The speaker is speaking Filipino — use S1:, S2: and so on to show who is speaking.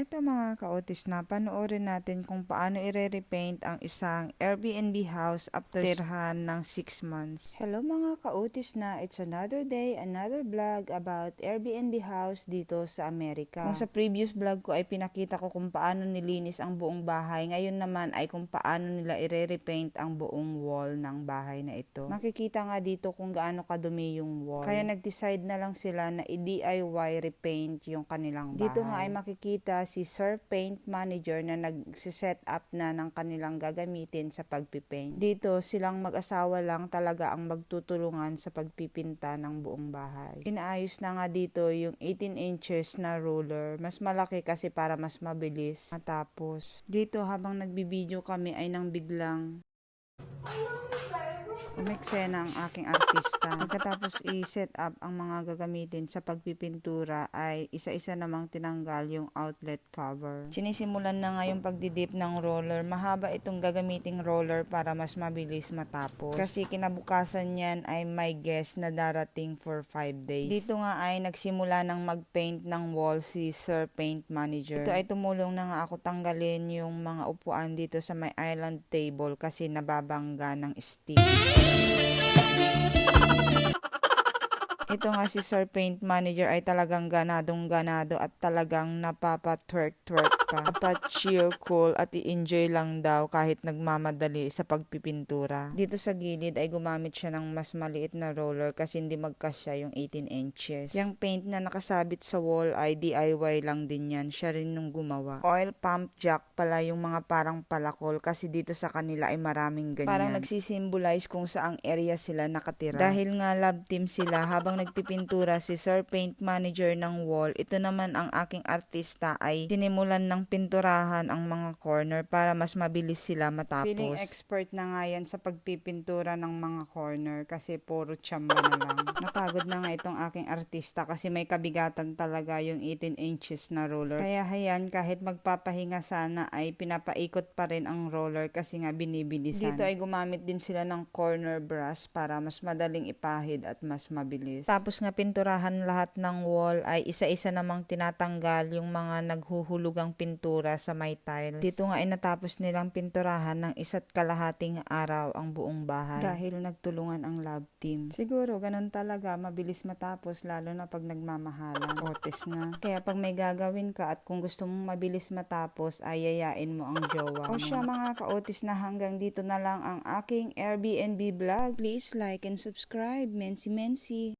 S1: Eto mga kaotis na, panoorin natin kung paano i-repaint ang isang Airbnb house after tirhan ng 6 months. Hello mga kaotis na, it's another day, another vlog about Airbnb house dito sa Amerika. Kung sa previous vlog ko ay pinakita ko kung paano nilinis ang buong bahay, ngayon naman ay kung paano nila i-repaint ang buong wall ng bahay na ito. Makikita nga dito kung gaano kadumi yung wall. Kaya nag-decide na lang sila na i-DIY repaint yung kanilang bahay. Dito nga ay makikita si Sir Paint Manager na nag-set up na ng kanilang gagamitin sa pagpipaint. Dito silang mag-asawa lang talaga ang magtutulungan sa pagpipinta ng buong bahay. Inaayos na nga dito yung 18 inches na roller. Mas malaki kasi para mas mabilis matapos. Dito habang nagbibideo kami ay nang biglang umeksena ang aking artista. Pagkatapos i-set up ang mga gagamitin sa pagpipintura ay isa-isa namang tinanggal yung outlet cover. Sinisimulan na nga yung pagdidip ng roller. Mahaba itong gagamiting roller para mas mabilis matapos. Kasi kinabukasan niyan ay may guest na darating for 5 days. Dito nga ay nagsimula ng mag-paint ng wall si Sir Paint Manager. Ito ay tumulong na nga ako tanggalin yung mga upuan dito sa may island table kasi nababangga ng steam. Ito nga si Sir Paint Manager ay talagang ganadong ganado at talagang napapa-twerk-twerk pa. Napapa-chill, cool at i-enjoy lang daw kahit nagmamadali sa pagpipintura. Dito sa gilid ay gumamit siya ng mas maliit na roller kasi hindi magkasya yung 18 inches. Yung paint na nakasabit sa wall ay DIY lang din yan. Siya rin nung gumawa. Oil pump jack pala yung mga parang palakol kasi dito sa kanila ay maraming ganyan. Parang nagsisimbolize kung saang area sila nakatira. Dahil nga love team sila habang nagpipintura si Sir Paint Manager ng wall, ito naman ang aking artista ay sinimulan ng pinturahan ang mga corner para mas mabilis sila matapos. Feeling expert na nga yan sa pagpipintura ng mga corner kasi puro tsamba na lang. Napagod na nga itong aking artista kasi may kabigatan talaga yung 18 inches na roller. Kaya hayan kahit magpapahinga sana ay pinapaikot pa rin ang roller kasi nga binibilisan. Dito ay gumamit din sila ng corner brush para mas madaling ipahid at mas mabilis. Tapos nga pinturahan lahat ng wall ay isa-isa namang tinatanggal yung mga naghuhulugang pintura sa may tiles. Dito nga ay natapos nilang pinturahan ng isa't kalahating araw ang buong bahay. Dahil nagtulungan ang lab team. Siguro ganun talaga, mabilis matapos lalo na pag nagmamahalan. Otis na. Kaya pag may gagawin ka at kung gusto mong mabilis matapos ay yayain mo ang jowa mo. O siya mga ka-otis na hanggang dito na lang ang aking Airbnb vlog. Please like and subscribe. Mensi Mensi.